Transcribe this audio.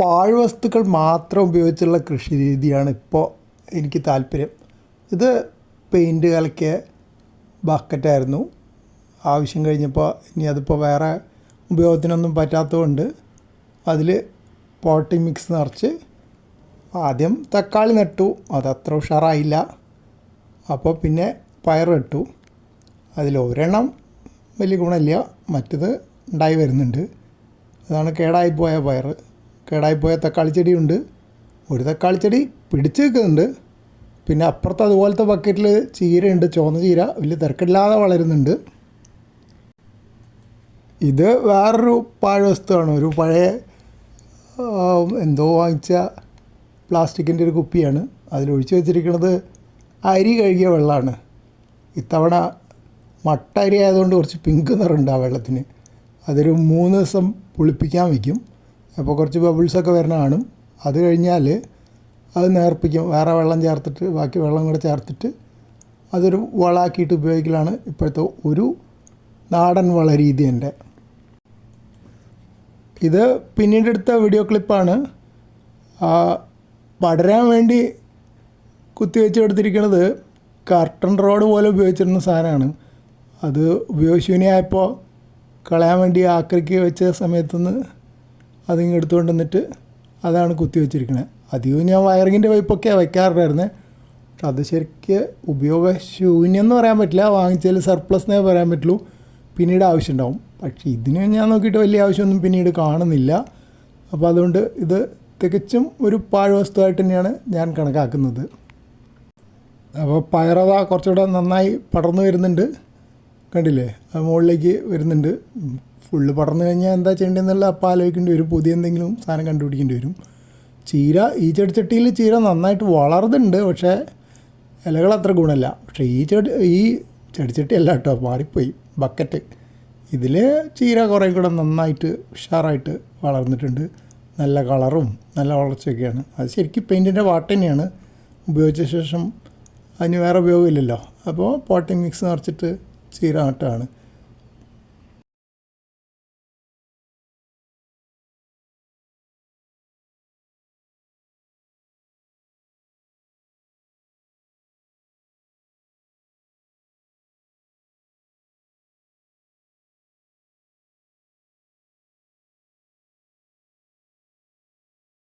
പാഴ്വസ്തുക്കൾ മാത്രം ഉപയോഗിച്ചുള്ള കൃഷി രീതിയാണ് ഇപ്പോൾ എനിക്ക് താല്പര്യം. ഇത് പെയിന്റ് കലക്കിയ ബക്കറ്റായിരുന്നു ആവശ്യം കഴിഞ്ഞപ്പോൾ ഇനി അതിപ്പോൾ വേറെ ഉപയോഗത്തിനൊന്നും പറ്റാത്തതുകൊണ്ട് അതിൽ പോട്ടി മിക്സ് നിറച്ച് ആദ്യം തക്കാളി നട്ടു. അത് അത്ര ഉഷാറായില്ല. അപ്പോൾ പിന്നെ പയർ ഇട്ടു അതിൽ ഒരെണ്ണം വലിയ ഗുണമില്ല. മറ്റത് ഉണ്ടായി വരുന്നുണ്ട്. അതാണ് കേടായിപ്പോയ പയർ കേടായിപ്പോയ തക്കാളി ചെടിയുണ്ട് ഒരു തക്കാളി ചെടി പിടിച്ച് നിൽക്കുന്നുണ്ട്. പിന്നെ അപ്പുറത്ത് അതുപോലത്തെ ബക്കറ്റിൽ ചീരയുണ്ട്. ചുവന്ന ചീര. വലിയ തിരക്കില്ലാതെ വളരുന്നുണ്ട്. ഇത് വേറൊരു പാഴ്വസ്തുവാണ് ഒരു പഴയ എന്തോ വാങ്ങിച്ച പ്ലാസ്റ്റിക്കിന്റെ ഒരു കുപ്പിയാണ്. അതിലൊഴിച്ച് വെച്ചിരിക്കുന്നത് അരി കഴുകിയ വെള്ളമാണ്. ഇത്തവണ മട്ട അരി ആയതുകൊണ്ട് കുറച്ച് പിങ്ക് നിറമുണ്ട് ആ വെള്ളത്തിന്. അതൊരു മൂന്ന് ദിവസം പുളിപ്പിക്കാൻ വയ്ക്കും. അപ്പോൾ കുറച്ച് ബബിൾസൊക്കെ വരുന്ന കാണും. അത് കഴിഞ്ഞാൽ അത് നേർപ്പിക്കും. വേറെ വെള്ളം ചേർത്തിട്ട് ബാക്കി വെള്ളം കൂടെ ചേർത്തിട്ട് അതൊരു വളാക്കിയിട്ട് ഉപയോഗിക്കലാണ് ഇപ്പോഴത്തെ ഒരു നാടൻ വള രീതി എന്റെ. ഇത് പിന്നീട് എടുത്ത വീഡിയോ ക്ലിപ്പാണ് പടരാൻ വേണ്ടി കുത്തിവെച്ച് കൊടുത്തിരിക്കുന്നത് കർട്ടൺ റോഡ് പോലെ ഉപയോഗിച്ചിരുന്ന സാധനമാണ്. അത് ഉപയോഗശൂന്യമായപ്പോൾ കളയാൻ വേണ്ടി ആക്രിക്ക് വെച്ച സമയത്തുനിന്ന് അതിങ്ങ് എടുത്തുകൊണ്ട് വന്നിട്ട് അതാണ് കുത്തി വെച്ചിരിക്കുന്നത് അധികവും ഞാൻ വയറിങ്ങിന്റെ പൈപ്പൊക്കെയാണ് വയ്ക്കാറുണ്ടായിരുന്നത് പക്ഷെ അത് ശരിക്ക് ഉപയോഗശൂന്യം എന്ന് പറയാൻ പറ്റില്ല. വാങ്ങിച്ചാൽ സർപ്ലസ് എന്നേ പറയാൻ പറ്റുള്ളൂ. പിന്നീട് ആവശ്യമുണ്ടാവും. പക്ഷേ ഇതിന് ഞാൻ നോക്കിയിട്ട് വലിയ ആവശ്യമൊന്നും പിന്നീട് കാണുന്നില്ല. അപ്പോൾ അതുകൊണ്ട് ഇത് തികച്ചും ഒരു പാഴ് പാഴ്വസ്തുവായിട്ട് തന്നെയാണ് ഞാൻ കണക്കാക്കുന്നത്. അപ്പോൾ പയറത കുറച്ചുകൂടെ നന്നായി പടർന്നു വരുന്നുണ്ട്. കണ്ടില്ലേ? മുകളിലേക്ക് വരുന്നുണ്ട്. ഫുള്ള് പടർന്നു കഴിഞ്ഞാൽ എന്താ ചെയ്യേണ്ടതെന്നുള്ള അപ്പം ആലോചിക്കേണ്ടി വരും. പുതിയ എന്തെങ്കിലും സാധനം കണ്ടുപിടിക്കേണ്ടി വരും. ചീര ഈ ചെടിച്ചട്ടിയിൽ ചീര നന്നായിട്ട് വളർന്നുണ്ട് പക്ഷേ ഇലകൾ അത്ര ഗുണമല്ല. പക്ഷേ ഈ ചെടി ഈ ചെടിച്ചട്ടി അല്ല കേട്ടോ മാറിപ്പോയി. ബക്കറ്റ്. ഇതിൽ ചീര കുറേ കൂടെ നന്നായിട്ട് ഉഷാറായിട്ട് വളർന്നിട്ടുണ്ട്. നല്ല കളറും നല്ല വളർച്ചയൊക്കെയാണ്. അത് ശരിക്കും പെയിന്റിന്റെ വാട്ട് തന്നെയാണ്. ഉപയോഗിച്ച ശേഷം അതിന് വേറെ ഉപയോഗമില്ലല്ലോ. അപ്പോൾ പോട്ടിംഗ് മിക്സ് നിറച്ചിട്ട് ചീര നട്ടതാണ്